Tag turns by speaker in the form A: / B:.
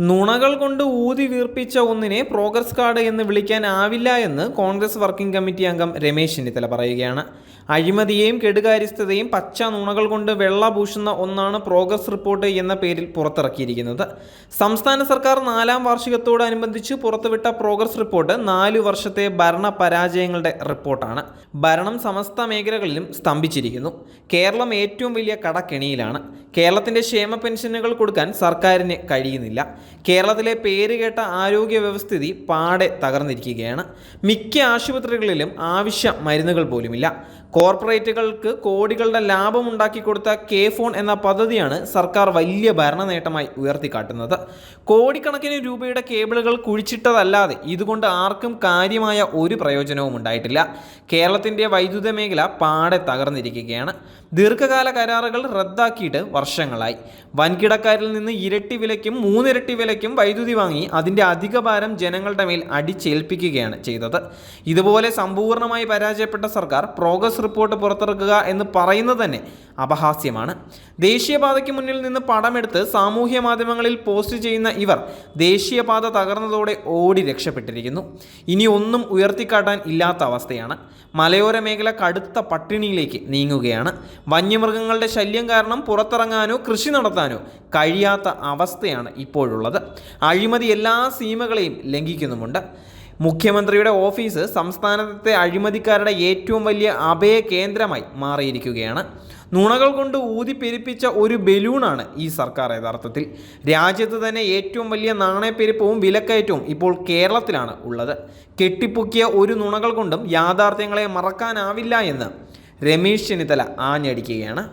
A: നുണകൾ കൊണ്ട് ഊതി വീർപ്പിച്ച ഒന്നിനെ പ്രോഗ്രസ് കാർഡ് എന്ന് വിളിക്കാനാവില്ല എന്ന് കോൺഗ്രസ് വർക്കിംഗ് കമ്മിറ്റി അംഗം രമേശ് ചെന്നിത്തല പറയുകയാണ്. അഴിമതിയെയും കെടുകാര്യസ്ഥതയും പച്ച നുണകൾ കൊണ്ട് വെള്ള പൂശുന്ന ഒന്നാണ് പ്രോഗ്രസ് റിപ്പോർട്ട് എന്ന പേരിൽ പുറത്തിറക്കിയിരിക്കുന്നത്. സംസ്ഥാന സർക്കാർ നാലാം വാർഷികത്തോടനുബന്ധിച്ച് പുറത്തുവിട്ട പ്രോഗ്രസ് റിപ്പോർട്ട് നാലു വർഷത്തെ ഭരണ പരാജയങ്ങളുടെ റിപ്പോർട്ടാണ്. ഭരണം സമസ്ത മേഖലകളിലും സ്തംഭിച്ചിരിക്കുന്നു. കേരളം ഏറ്റവും വലിയ കടക്കെണിയിലാണ്. കേരളത്തിന്റെ ക്ഷേമ പെൻഷനുകൾ കൊടുക്കാൻ സർക്കാരിന് കഴിയുന്നില്ല. കേരളത്തിലെ പേരുകേട്ട ആരോഗ്യ വ്യവസ്ഥിതി പാടെ തകർന്നിരിക്കുകയാണ്. മിക്ക ആശുപത്രികളിലും ആവശ്യ മരുന്നുകൾ പോലുമില്ല. കോർപ്പറേറ്റുകൾക്ക് കോടികളുടെ ലാഭം ഉണ്ടാക്കി കൊടുത്ത കെ ഫോൺ എന്ന പദ്ധതിയാണ് സർക്കാർ വലിയ ഭരണ നേട്ടമായി ഉയർത്തിക്കാട്ടുന്നത്. കോടിക്കണക്കിന് രൂപയുടെ കേബിളുകൾ കുഴിച്ചിട്ടതല്ലാതെ ഇതുകൊണ്ട് ആർക്കും കാര്യമായ ഒരു പ്രയോജനവും ഉണ്ടായിട്ടില്ല. കേരളത്തിന്റെ വൈദ്യുത മേഖല പാടെ തകർന്നിരിക്കുകയാണ്. ദീർഘകാല കരാറുകൾ റദ്ദാക്കിയിട്ട് വർഷങ്ങളായി. വൻകിടക്കാരിൽ നിന്ന് ഇരട്ടി വിലയ്ക്കും മൂന്നിരട്ടി വിലയ്ക്കും വൈദ്യുതി വാങ്ങി അതിന്റെ അധിക ഭാരം ജനങ്ങളുടെ മേൽ അടിച്ചേൽപ്പിക്കുകയാണ് ചെയ്തത്. ഇതുപോലെ സമ്പൂർണമായി പരാജയപ്പെട്ട സർക്കാർ പ്രോഗ്രസ് റിപ്പോർട്ട് പുറത്തിറക്കുക എന്ന് പറയുന്നത് തന്നെ അപഹാസ്യമാണ്. ദേശീയപാതയ്ക്ക് മുന്നിൽ നിന്ന് പടമെടുത്ത് സാമൂഹ്യ മാധ്യമങ്ങളിൽ പോസ്റ്റ് ചെയ്യുന്ന ഇവർ ദേശീയപാത തകർന്നതോടെ ഓടി രക്ഷപ്പെട്ടിരിക്കുന്നു. ഇനി ഒന്നും ഉയർത്തിക്കാട്ടാൻ ഇല്ലാത്ത അവസ്ഥയാണ്. മലയോര മേഖല കടുത്ത പട്ടിണിയിലേക്ക് നീങ്ങുകയാണ്. വന്യമൃഗങ്ങളുടെ ശല്യം കാരണം പുറത്തിറങ്ങാനോ കൃഷി നടത്താനോ കഴിയാത്ത അവസ്ഥയാണ് ഇപ്പോഴുള്ളത്. അഴിമതി എല്ലാ സീമകളെയും ലംഘിക്കുന്നുമുണ്ട്. മുഖ്യമന്ത്രിയുടെ ഓഫീസ് സംസ്ഥാനത്തെ അഴിമതിക്കാരുടെ ഏറ്റവും വലിയ അഭയ കേന്ദ്രമായി മാറിയിരിക്കുകയാണ്. നുണകൾ കൊണ്ട് ഊതിപ്പെരിപ്പിച്ച ഒരു ബലൂണാണ് ഈ സർക്കാർ യഥാർത്ഥത്തിൽ. രാജ്യത്ത് തന്നെ ഏറ്റവും വലിയ നാണയപ്പെരുപ്പവും വിലക്കയറ്റവും ഇപ്പോൾ കേരളത്തിലാണ് ഉള്ളത്. കെട്ടിപ്പൊക്കിയ ഒരു നുണകൾ കൊണ്ടും യാഥാർത്ഥ്യങ്ങളെ മറക്കാനാവില്ല എന്ന് രമേശ് ചെന്നിത്തല ആഞ്ഞടിക്കുകയാണ്.